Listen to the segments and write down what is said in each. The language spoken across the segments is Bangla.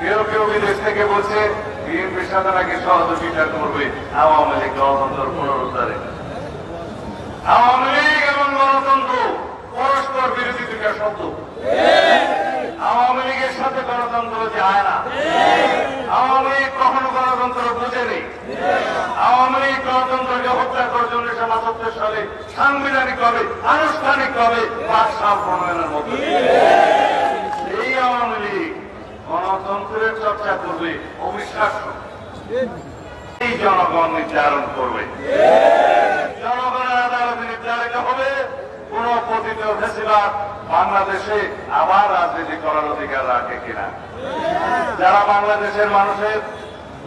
কেউ কেউ বিদেশ থেকে বলছে বিএনপির সাথে নাকি সহযোগিতা করবে আওয়ামী লীগ গণতন্ত্র পুনরুদ্ধারে। আওয়ামী লীগ এবং গণতন্ত্র পরস্পর বিরোধী দুটা শব্দ। আওয়ামী লীগের সাথে গণতন্ত্র যায় না। আওয়ামী লীগ কখনো গণতন্ত্র বুঝেনি। আওয়ামী লীগ গণতন্ত্রকে হত্যা করার জন্য সমাজত্বের সালে সাংবিধানিক ভাবে আনুষ্ঠানিক ভাবে পাঁচ সাল প্রণয়নের মধ্যে এই আওয়ামী গণতন্ত্রের চর্চা করবে অবিশ্বাস্য। এই জনগণ নির্ধারণ করবে। জনগণের আদালতে নির্ধারিত হবে কোন পতিত বাংলাদেশে আবার রাজনীতি করার অধিকার রাখে কিনা। যারা বাংলাদেশের মানুষের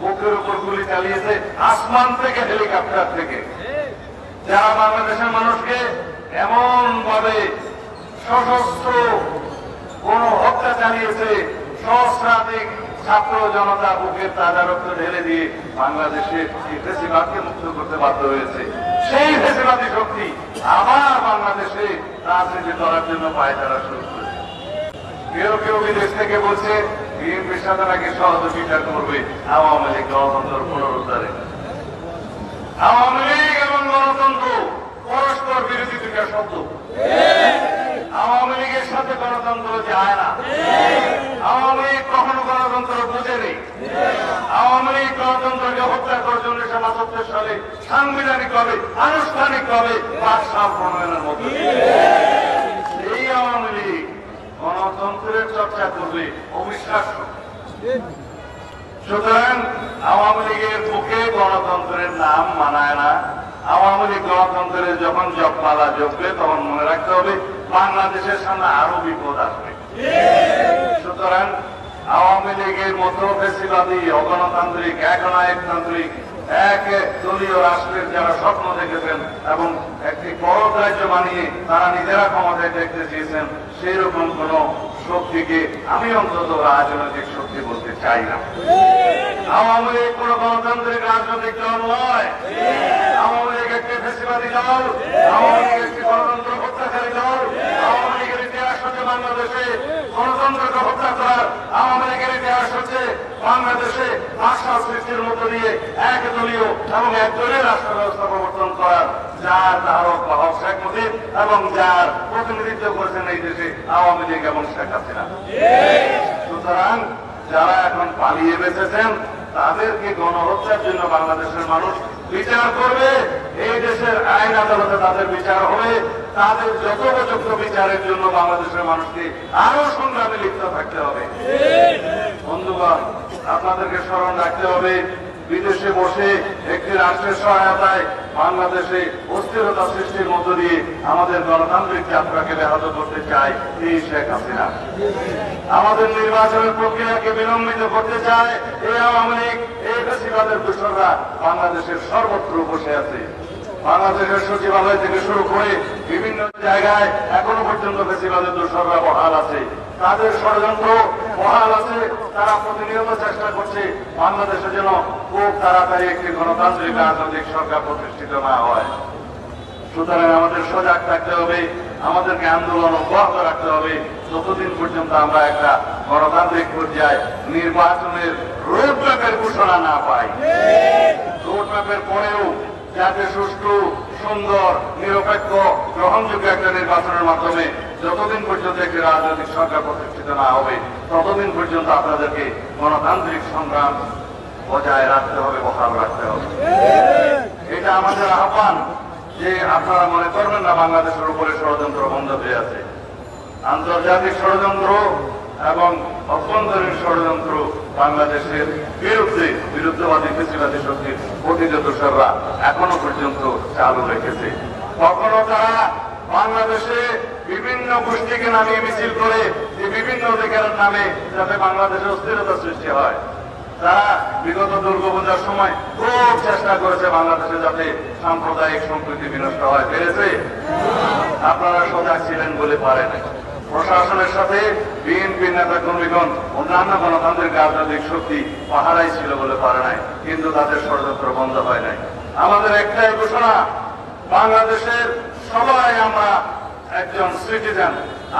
বুকের উপর গুলি চালিয়েছে আসমান থেকে, হেলিকপ্টার থেকে, যারা বাংলাদেশের মানুষকে এমন ভাবে সশস্ত্র কোন হত্যা চালিয়েছে সহস্রাধিক ছাত্র জনতা বুকের তাজা রক্ত ঢেলে দিয়ে বাংলাদেশে ফেসিবাদকে মুক্ত করতে বাধ্য হয়েছে। সেই ফেসিবাদী শক্তি আবার বাংলাদেশে রাজনীতি করার জন্য পায়তারা শুরু করেছে। কেউ কেউ বিদেশ থেকে বলছে বিএনপির সাথে নাকি সহযোগিতা করবে আওয়ামী লীগ গণতন্ত্র পুনরুদ্ধারে আওয়ামী লীগ এবং গণতন্ত্র পরস্পর বিরোধী দুটা শব্দ। আওয়ামী লীগের সাথে গণতন্ত্র যায় না আওয়ামী লীগ কখনো গণতন্ত্র বুঝেনি। আওয়ামী লীগ গণতন্ত্রকে হত্যা করার জন্য সমাজত্বের সালে সাংবিধানিক ভাবে পাঁচ সাল প্রণয়নের মধ্যে এই আওয়ামী লীগ গণতন্ত্রের চর্চা করবে অবিশ্বাস্য। সুতরাং আওয়ামী লীগের বুকে গণতন্ত্রের নাম মানায় না। আওয়ামী লীগ গণতন্ত্রের যখন জপমালা জপবে, তখন মনে রাখতে হবে বাংলাদেশের সামনে আরও বিপদ আসবে। সুতরাং আওয়ামী লীগের মতো বেশিবাদী অগণতান্ত্রিক, একনায়কতান্ত্রিক, এক দলীয় রাষ্ট্রের যারা স্বপ্ন দেখেছেন এবং একটি বড় রাজ্য বানিয়ে তারা নিজেরা ক্ষমতায় দেখতে চেয়েছেন সেই রকম কোন শক্তিকে আমি অন্তত রাজনৈতিক শক্তি বলতে চাই না। আওয়ামী লীগ কোন গণতান্ত্রিক রাজনৈতিক দল নয়। আওয়ামী লীগ একটি ফেসিবাদী দল। আওয়ামী লীগ একটি গণতন্ত্র হত্যাকারী দল আওয়ামী লীগের ইতিহাস হচ্ছে বাংলাদেশে গণতন্ত্রকে হত্যা করার আওয়ামী লীগের হচ্ছে, বাংলাদেশে ভাষা সৃষ্টির মধ্য দিয়ে এক দলীয় এবং এক দলীয় রাষ্ট্র ব্যবস্থা প্রবর্তন করার যার ধারক বাহক শেখ মুজিব এবং যার প্রতিনিধিত্ব করেছেন এই দেশে আওয়ামী লীগ এবং শেখ হাসিনা। সুতরাং যারা এখন পালিয়ে বেঁচেছেন, তাদেরকে গণহত্যার জন্য বাংলাদেশের মানুষ বিচার করবে, এই দেশের আইন আদালতে তাদের বিচার হবে, তাদের যথোপযুক্ত বিচারের জন্য বাংলাদেশের মানুষকে আরও সংগ্রামে লিপ্ত থাকতে হবে। বন্ধুগণ, আপনাদেরকে স্মরণ রাখতে হবে, বিদেশে বসে একটি রাষ্ট্রের সহায়তায় বাংলাদেশে অস্থিরতা সৃষ্টির মধ্য দিয়ে আমাদের গণতান্ত্রিক যাত্রাকে ব্যাহত করতে চায় এই শেখ হাসিনা। আমাদের নির্বাচনের প্রক্রিয়াকে বিলম্বিত করতে চায় এই আওয়ামী লীগ, এই বেশিবাদের দূষণরা বাংলাদেশের সর্বত্র বসে আছে। বাংলাদেশের সচিবালয় থেকে শুরু করে বিভিন্ন জায়গায় এখনও পর্যন্ত বেশিবাদের দূষণরা বহাল আছে। তাদের ষড়যন্ত্র বহাল আছে তারা প্রতিনিয়ত চেষ্টা করছে বাংলাদেশে যেন খুব তাড়াতাড়ি একটি গণতান্ত্রিক রাজনৈতিক সরকার প্রতিষ্ঠিত না হয়। সুতরাং আমাদের সজাগ থাকতে হবে, আমাদেরকে আন্দোলন অব্যাহত রাখতে হবে। যতদিন পর্যন্ত আমরা একটা গণতান্ত্রিক পর্যায়ে নির্বাচনের রোডম্যাপের ঘোষণা না পাই, রোডম্যাপের পরেও যাতে সুষ্ঠু, সুন্দর, নিরপেক্ষ, গ্রহণযোগ্য একটা নির্বাচনের মাধ্যমে যতদিন পর্যন্ত একটি রাজনৈতিক সরকার প্রতিষ্ঠিত না হবে, ততদিন পর্যন্ত আপনাদেরকে গণতান্ত্রিক সংগ্রাম বজায় রাখতে হবে, বহাল রাখতে হবে। এটা আমাদের আহ্বান যে আপনারা মনে করবেন না, বাংলাদেশের উপরে ষড়যন্ত্র বন্ধ হয়ে আছে। আন্তর্জাতিক ষড়যন্ত্র এবং অভ্যন্তরীণ ষড়যন্ত্র বাংলাদেশের বিরুদ্ধে, বিরুদ্ধবাদী কৃষিবাদী শক্তির পতিত দোষররা এখনও পর্যন্ত চালু রেখেছে। কখনো তারা বাংলাদেশে বিভিন্ন গোষ্ঠীকে নামিয়ে মিছিল করে যে বিভিন্ন অধিকারের নামে যাতে বাংলাদেশে অস্থিরতা সৃষ্টি হয়। তারা বিগত দুর্গাপূজার সময় খুব চেষ্টা করেছে বাংলাদেশে যাতে সাম্প্রদায়িক সম্প্রীতি বিনষ্ট হয়। পেরেছে? আপনারা সজাগ ছিলেন বলে পারে নাই। প্রশাসনের সাথে বিএনপি নেতা কর্মীগণ অন্যান্য গণতান্ত্রিক রাজনৈতিক শক্তি পাহারাই ছিল বলে পারে নাই, কিন্তু তাদের ষড়যন্ত্র বন্ধ হয় নাই। আমাদের একটাই ঘোষণা, বাংলাদেশের সবাই আমরা একজন সিটিজেন।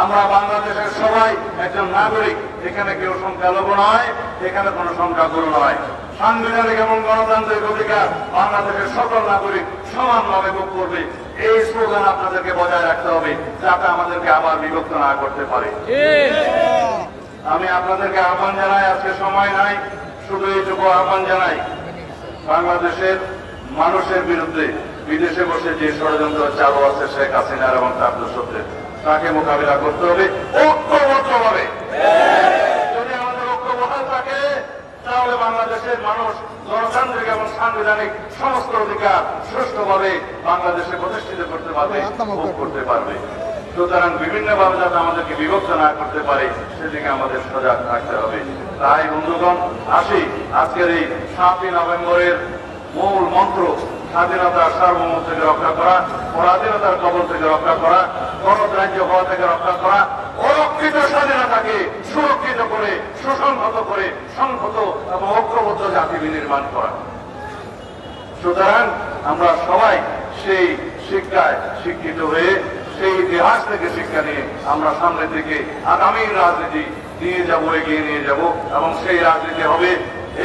আমরা বাংলাদেশের সবাই একজন নাগরিক। এখানে কেউ সংখ্যালঘু নয়, এখানে কোনো সংখ্যাগুরু নয়। সাংবিধানিক এবং গণতান্ত্রিক অধিকার বাংলাদেশের সকল নাগরিক সমানভাবে ভোগ করবে। এই স্লোগান আপনাদেরকে বজায় রাখতে হবে, যাতে আমাদেরকে আবার বিভক্ত না করতে পারে। আমি আপনাদেরকে আহ্বান জানাই, আজকে সময় নাই, শুধু এইটুকু আহ্বান জানাই। বাংলাদেশের মানুষের বিরুদ্ধে বিদেশে বসে যে ষড়যন্ত্র চালু আছে শেখ হাসিনার এবং তার দোষদের তাকে মোকাবিলা করতে হবে ঐক্যবদ্ধভাবে। যদি আমাদের ঐক্য বহাল থাকে, তাহলে বাংলাদেশের মানুষ গণতান্ত্রিক এবং সাংবিধানিক সমস্ত অধিকার সুষ্ঠুভাবে বাংলাদেশে প্রতিষ্ঠিত করতে পারবে করতে পারবে। সুতরাং বিভিন্নভাবে যাতে আমাদেরকে বিভক্ত না করতে পারে, সেদিকে আমাদের সজাগ থাকতে হবে। তাই বন্ধুগণ, আসি আজকের এই সাতই নভেম্বরের মূল মন্ত্র। স্বাধীনতার সার্বভৌম থেকে রক্ষা করা, পরাধীনতার কবল থেকে রক্ষা করা গণরাজ্য হওয়া থেকে রক্ষা করা, অরক্ষিত স্বাধীনতাকে সুরক্ষিত করে, সুসংহত করে, সংহত এবং ঐক্যবদ্ধ জাতি বিনির্মাণ করা। সুতরাং আমরা সবাই সেই শিক্ষায় শিক্ষিত হয়ে, সেই ইতিহাস থেকে শিক্ষা নিয়ে আমরা সামনের দিকে আগামী রাজনীতি নিয়ে যাব, এগিয়ে নিয়ে যাব এবং সেই রাজনীতি হবে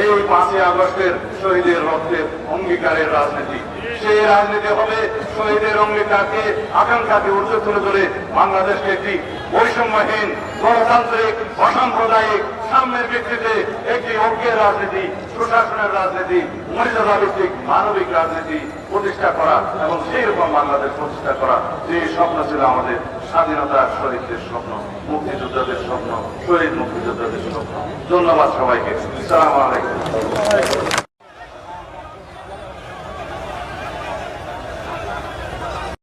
এই পাঁচই আগস্টের শহীদের রক্তের অঙ্গীকারের রাজনীতি। সেই রাজনীতি হবে শহীদের অঙ্গীকারকে আকাঙ্ক্ষাকে ঊর্ধ্বে তুলে ধরে বাংলাদেশকে একটি বৈষম্যহীন, গণতান্ত্রিক, অসাম্প্রদায়িক, সাম্যের ভিত্তিতে একটি ঐক্যের রাজনীতি, সুশাসনের রাজনীতি মর্যাদা ভিত্তিক মানবিক রাজনীতি প্রতিষ্ঠা করা এবং সেই রকম বাংলাদেশ প্রতিষ্ঠা করা, যে স্বপ্ন ছিল আমাদের। স্বাধীনতা শহীদদের স্বপ্ন মুক্তিযোদ্ধাদের স্বপ্ন শহীদ মুক্তিযোদ্ধাদের স্বপ্ন। ধন্যবাদ সবাইকে। সালাম আলাইকুম।